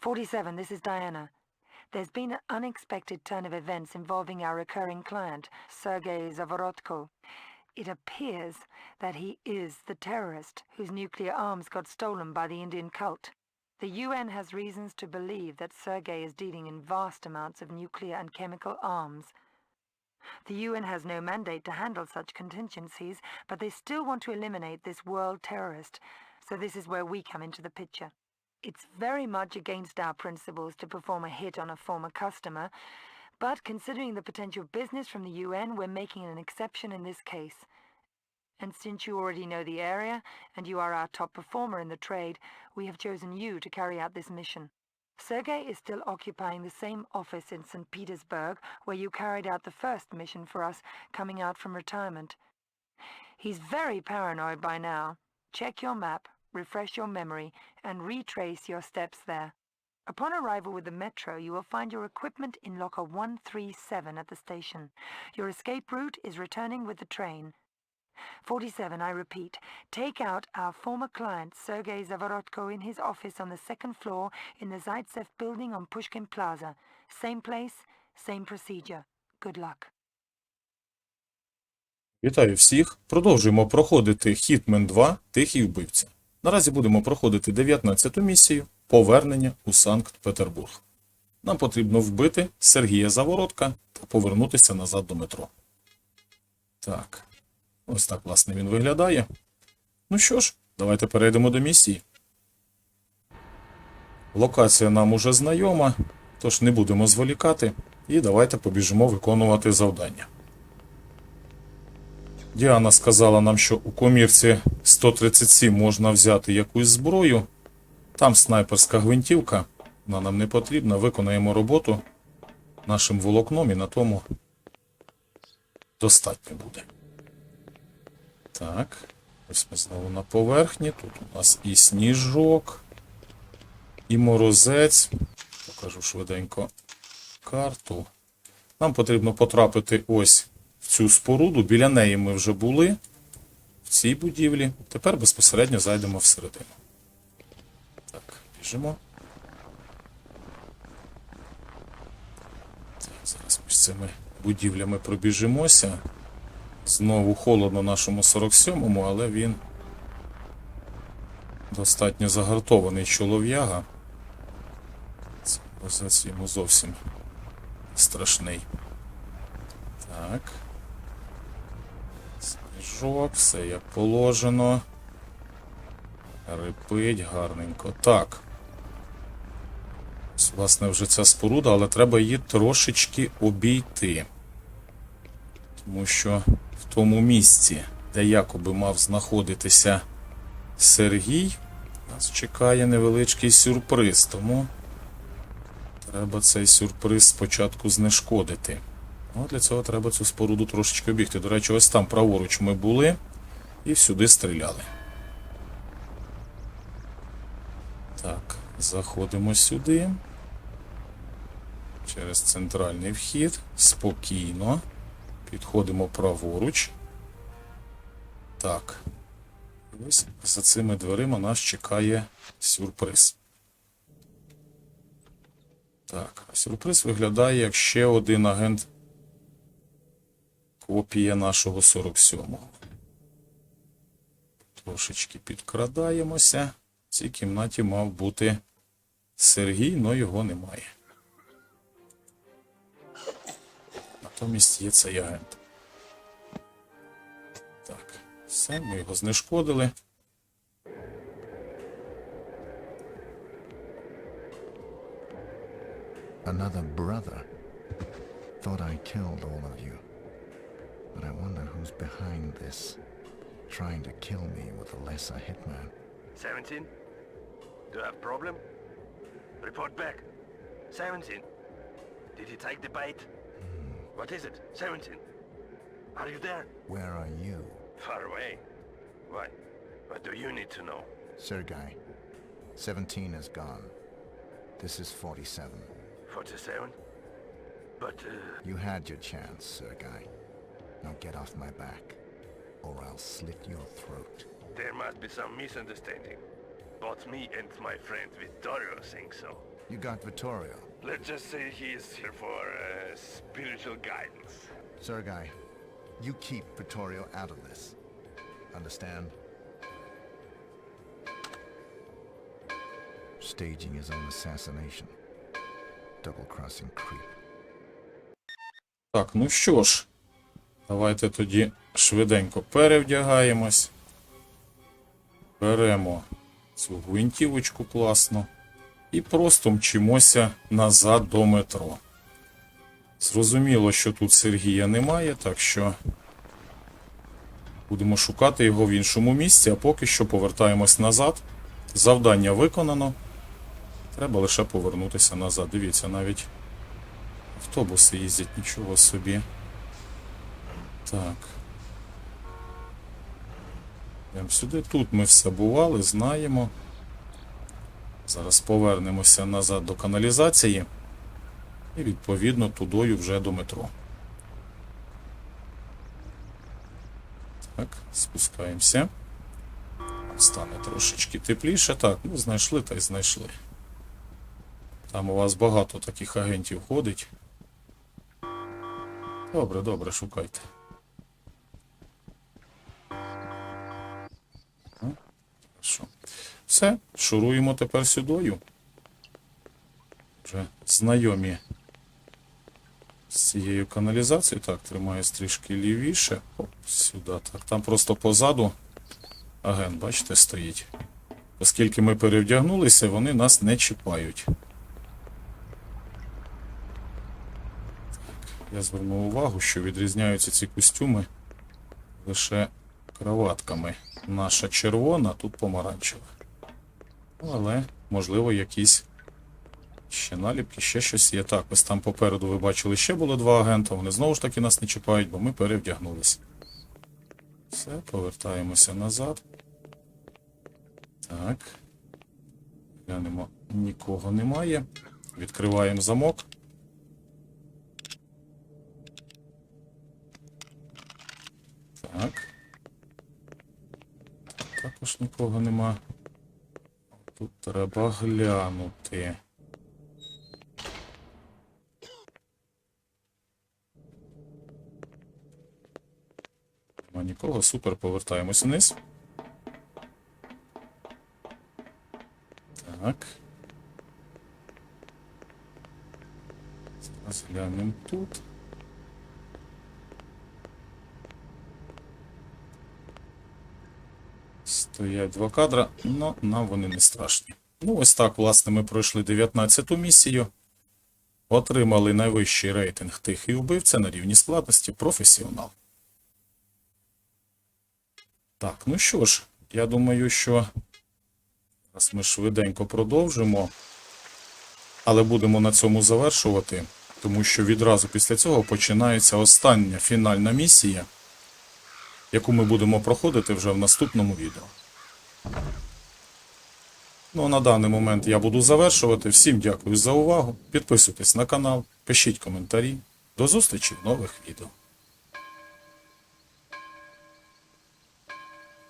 47, this is Diana. There's been an unexpected turn of events involving our recurring client, Sergei Zavorotko. It appears that he is the terrorist whose nuclear arms got stolen by the Indian cult. The UN has reasons to believe that Sergei is dealing in vast amounts of nuclear and chemical arms. The UN has no mandate to handle such contingencies, but they still want to eliminate this world terrorist, so this is where we come into the picture. It's very much against our principles to perform a hit on a former customer, but considering the potential business from the UN, we're making an exception in this case. And since you already know the area, and you are our top performer in the trade, we have chosen you to carry out this mission. Sergei is still occupying the same office in St. Petersburg where you carried out the first mission for us coming out from retirement. He's very paranoid by now. Check your map, refresh your memory, and retrace your steps there. Upon arrival with the metro, you will find your equipment in locker 137 at the station. Your escape route is returning with the train. 47, I repeat, take out our former client Sergei Zavorotko in his office on the second floor in the Zaitsev building on Pushkin Plaza. Same place, same procedure. Good luck. Вітаю всіх! Продовжуємо проходити Hitman 2 Тихий вбивця. Наразі будемо проходити 19-ту місію Повернення у Санкт-Петербург. Нам потрібно вбити Сергія Заворотка та повернутися назад до метро. Так, ось так, власне, він виглядає. Ну що ж, давайте перейдемо до місії. Локація нам уже знайома, тож не будемо зволікати, і давайте побіжимо виконувати завдання. Діана сказала нам, що у комірці 137 можна взяти якусь зброю. Там снайперська гвинтівка. Вона нам не потрібна. Виконаємо роботу нашим волокном і на тому достатньо буде. Так. Ось ми знову на поверхні. Тут у нас і сніжок, і морозець. Покажу швиденько карту. Нам потрібно потрапити ось цю споруду. Біля неї ми вже були в цій будівлі. Тепер безпосередньо зайдемо всередину. Так, біжимо. Так, зараз між цими будівлями пробіжимося. Знову холодно нашому 47-му, але він достатньо загартований чолов'яга. Це йому зовсім страшний. Так. Сніжок, все як положено. Рипить гарненько. Так. Ось, власне, вже ця споруда, але треба її трошечки обійти. Тому що в тому місці, де якоби мав знаходитися Сергій, нас чекає невеличкий сюрприз, тому треба цей сюрприз спочатку знешкодити. Ну, для цього треба цю споруду трошечки обігти. До речі, ось там праворуч ми були і всюди стріляли. Так, заходимо сюди. Через центральний вхід. Спокійно. Підходимо праворуч. Так. Ось за цими дверима нас чекає сюрприз. Так, сюрприз виглядає як ще один агент копія нашого 47-го. Трошечки підкрадаємося. В цій кімнаті мав бути Сергій, але його немає. Натомість є цей агент. Так, все, ми його знешкодили. Another brother. Thought I killed all of you. But I wonder who's behind this. Trying to kill me with a lesser hitman. 17? Do you have a problem? Report back. 17. Did he take the bait? What is it? 17. Are you there? Where are you? Far away. Why? What do you need to know? Sergei. 17 is gone. This is 47. 47? But, uh, You had your chance, Sergei. Now get off my back, or I'll slit your throat. there must be some misunderstanding. Both me and my friend Vittorio think so. You got Vittorio. Let's just say he is here for uh, spiritual guidance. Sergei, you keep Vittorio out of this. Understand? Staging his own assassination. Double-crossing creep. Так, ну що ж, Давайте тоді швиденько перевдягаємось. Беремо цю гвинтівочку класно і просто мчимося назад до метро. Зрозуміло, що тут Сергія немає, так що будемо шукати його в іншому місці, а поки що повертаємось назад. Завдання виконано. Треба лише повернутися назад. Дивіться, навіть автобуси їздять, нічого собі. Так. Йдемо сюди. Тут ми все бували, знаємо. Зараз повернемося назад до каналізації. І відповідно тудою вже до метро. Так, спускаємося. Стане трошечки тепліше. Так, ну знайшли та й знайшли. Там у вас багато таких агентів ходить. Добре, добре, шукайте. Хорошо. Все, шуруємо тепер сюдою. Вже знайомі з цією каналізацією. Так, тримаюсь трішки лівіше. Оп, сюди. Так, там просто позаду агент, бачите, стоїть. Оскільки ми перевдягнулися, вони нас не чіпають. Я звернув увагу, що відрізняються ці костюми лише краватками. Наша червона, тут помаранчева. Але, можливо, якісь ще наліпки, ще щось є. Так, ось там попереду ви бачили, ще було два агента. Вони знову ж таки нас не чіпають, бо ми перевдягнулися. Все, повертаємося назад. Так. Глянемо, нікого немає. Відкриваємо замок. Так. Також нікого нема. Тут треба глянути. Нема нікого. Супер, повертаємось вниз. Так. Зараз глянемо тут. Стоять два кадра, але нам вони не страшні. Ну, ось так, власне, ми пройшли 19-ту місію. Отримали найвищий рейтинг тихий убивця на рівні складності професіонал. Так, ну що ж, я думаю, що зараз ми швиденько продовжимо. Але будемо на цьому завершувати, тому що відразу після цього починається остання фінальна місія яку ми будемо проходити вже в наступному відео. Ну а на даний момент я буду завершувати. Всім дякую за увагу. Підписуйтесь на канал, пишіть коментарі. До зустрічі в нових відео.